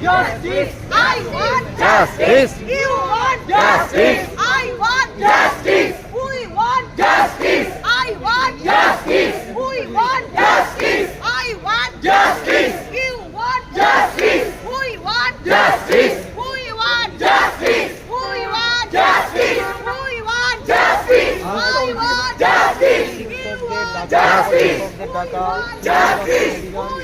Justice. I want Justice. You want Justice. I want Justice. We want Justice. I want Justice. We want Justice. I want Justice. You want Justice. We want Justice. We want Justice. We want Justice. We want Justice. I want Justice. You want Justice. Want Justice.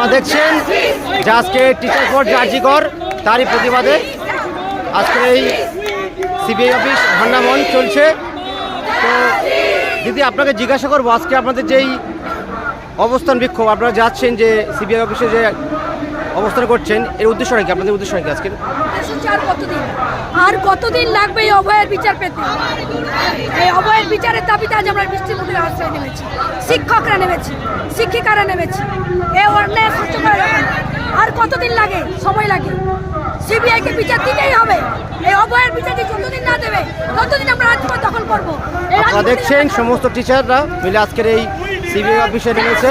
আপনারা দেখছেন যে আজকে teacher for জার্জিকর তারই প্রতিবাদে। আজকে এই CBI office ভান্ডামন চলছে। তো দিদি, আপনাকে জিজ্ঞাসা করব, আজকে আপনাদের যেই অবস্থান বিক্ষোভ, আপনারা যাচ্ছেন যে সিবিআই অফিসে যে অবস্থান করছেন এর উদ্দেশ্য নাকি? আপনাদের উদ্দেশ্য নাকি আজকে এসেছে আর কতদিন? আর কতদিন লাগবে এই অভয়ের বিচার পেতে? এই অভয়ের বিচারের দাবিতে আজ আমরা বৃষ্টিমুখী আশ্রয় নেমেছি। শিক্ষকরা নেমেছি শিক্ষিকারা নেমেছি। এ অন্যায় সহ্য করে আর কতদিন লাগে? সময় লাগে। সিবিআইকে বিচার দিতেই হবে। এই অভয়ের বিচার যে যতদিন না দেবে ততদিন আমরা রাজপথ দখল করব। আপনারা দেখছেন সমস্ত টিচাররা মিলে আজকের এই সিবিআই অফিসে নেমেছে।